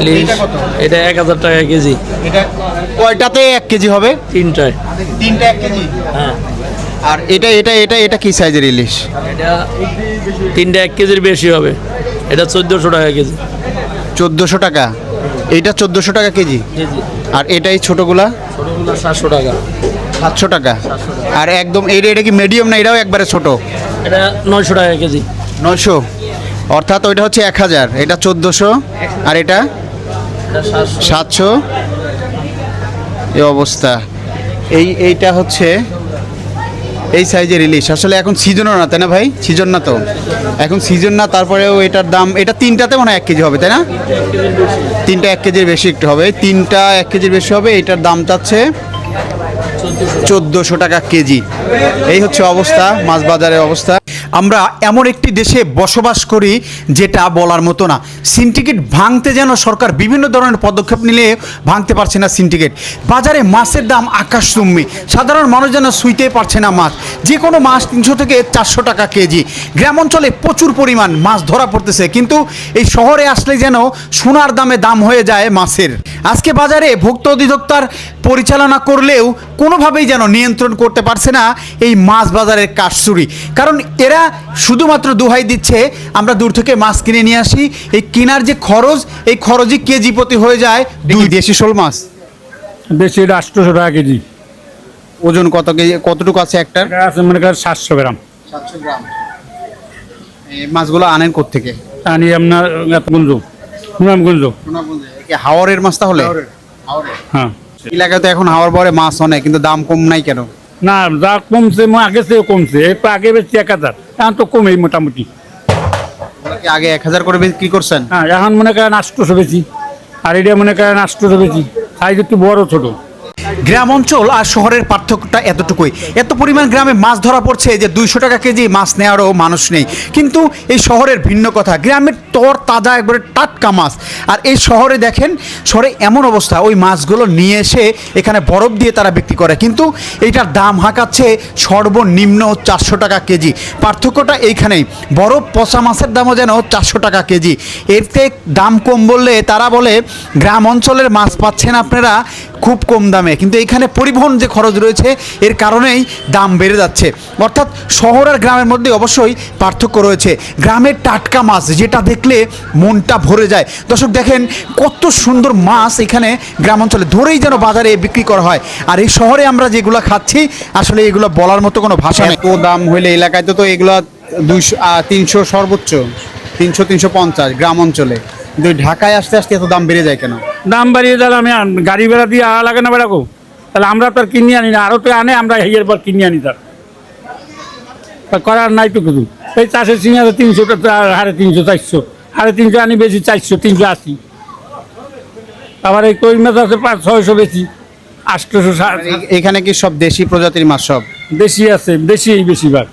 ইলিশ এটা এক হাজার টাকা কেজি। এটা কয়টাতে এক কেজি হবে? তিনটায়। তিনটা এক কেজি? হ্যাঁ। আর এটা এটা এটা এটা কি সাইজের ইলিশ? এটা তিনটা এক কেজির বেশি হবে। এটা চোদ্দোশো টাকা কেজি। চোদ্দোশো টাকা? এইটা চোদ্দোশো টাকা কেজি? আর এটাই ছোটোগুলা? ছোটোগুলো সাতশো টাকা। সাতশো টাকা? আর একদম এইটা এটা কি মিডিয়াম না এটাও একবারে ছোট? এটা নয়শো টাকা কেজি। নয়শো। অর্থাৎ ওইটা হচ্ছে এক হাজার। এটা চোদ্দোশো। আর এটা এটা? সাতশো? এই অবস্থা। এই, এইটা হচ্ছে এই সাইজের ইলিশ। আসলে এখন সিজনও না, তাই না ভাই? সিজন না তো। এখন সিজন না, তারপরেও এটার দাম, এটা তিনটাতে মনে হয় এক কেজি হবে, তাই না? তিনটা এক কেজির বেশি একটু হবে। তিনটা এক কেজির বেশি হবে এটার দাম চাচ্ছে চোদ্দোশো টাকা কেজি। এই হচ্ছে অবস্থা, মাছ বাজারের অবস্থা। আমরা এমন একটি দেশে বসবাস করি যেটা বলার মতো না। সিন্ডিকেট ভাঙতে যেন সরকার বিভিন্ন ধরনের পদক্ষেপ নিলে ভাঙতে পারছে না সিন্ডিকেট বাজারে মাছের দাম আকাশচুম্বী। সাধারণ মানুষ যেন শুইতে পারছে না মাছ। যে কোনো মাছ তিনশো থেকে চারশো টাকা কেজি। গ্রাম অঞ্চলে প্রচুর পরিমাণ মাছ ধরা পড়তেছে। কিন্তু এই শহরে আসলে যেন সোনার দামে দাম হয়ে যায় মাছের। আজকে বাজারে ভুক্ত অধিদপ্তর পরিচালনা করলেও কোনোভাবেই যেন নিয়ন্ত্রণ করতে পারছে না এই মাছ বাজারের কাশচুরি কারণ এরা শুধুমাত্র দোহাই দিচ্ছে আমরা দূর থেকে মাছ কিনে নিয়ে আসি এই কেনার যে খরচ এই খরচই কেজি প্রতি হয়ে যায় দুই দেশি শোল মাছ। বেশি এটা আটশোশো টাকা কেজি। ওজন কত কেজি কতটুকু আছে একটার? আছে মনে করেন সাতশো গ্রাম। সাতশো গ্রাম। মাছগুলো আনেন কোথেকে আনি আপনার গুঞ্জ সুনামগঞ্জ হাওরের মাছ তাহলে? হ্যাঁ। এলাকায় তো এখন হাওয়ার পরে মাছ অনেক কিন্তু দাম কম নাই কেন? না যা কমছে আগে থেকে কমছে আগে বেশি এক হাজার এখন তো কমেই মোটামুটি। আগে এক হাজার করে বেশি কি করছেন? হ্যাঁ এখন মনে করেন আটশোশো বেশি আর এটা মনে করেন আটশোশো বেশি সাইজ একটু বড় ছোট। গ্রাম অঞ্চল আর শহরের পার্থক্যটা এতটুকুই। এত পরিমাণ গ্রামে মাছ ধরা পড়ছে যে দুইশো টাকা কেজি মাছ নেওয়ারও মানুষ নেই। কিন্তু এই শহরের ভিন্ন কথা, গ্রামের তর তাজা একবারে টাটকা মাছ। আর এই শহরে দেখেন, শহরে এমন অবস্থা, ওই মাছগুলো নিয়ে এসে এখানে বরফ দিয়ে তারা বিক্রি করে। কিন্তু এইটার দাম হাঁকাচ্ছে সর্বনিম্ন চারশো টাকা কেজি। পার্থক্যটা এইখানেই, বরফ পচা মাছের দামও যেন চারশো টাকা কেজি। এতে দাম কম বললে তারা বলে, গ্রাম অঞ্চলের মাছ পাচ্ছেন আপনারা খুব কম দামে। কিন্তু এখানে পরিবহন যে খরচ রয়েছে এর কারণেই দাম বেড়ে যাচ্ছে। অর্থাৎ শহর আর গ্রামের মধ্যে অবশ্যই পার্থক্য রয়েছে। গ্রামের টাটকা মাছ যেটা দেখলে মনটা ভরে যায়। দর্শক দেখেন কত সুন্দর মাছ এখানে গ্রাম অঞ্চলে ধরেই যেন বাজারে বিক্রি করা হয়। আর এই শহরে আমরা যেগুলো খাচ্ছি আসলে এগুলো বলার মতো কোনো ভাষা নেই। এত দাম হইলে এলাকায় তো তো এগুলো দুইশো তিনশো সর্বোচ্চ তিনশো তিনশো পঞ্চাশ গ্রাম অঞ্চলে। কিন্তু ঢাকায় আসতে আসতে এত দাম বেড়ে যায় কেন? দাম বাড়িয়ে আমি গাড়ি ভাড়া দিয়ে আড়া লাগে না বেড়াকো। তাহলে আমরা তো আর কিনে আনি না আরও তো আনে আমরা হেয়ের পর কিনে আনি তার। করার নাই তো কিছু। এই চাষের সিঙ্গারে তিনশো সাড়ে তিনশো চারশো। সাড়ে তিনশো আনি বেশি চারশো তিনশো আশি। আবার এই কই মাছ আছে পাঁচ ছয়শো বেশি আটশোশো এ- এখানে কি সব দেশি প্রজাতির মাছ সব? দেশি আছে দেশি বেশিরভাগ।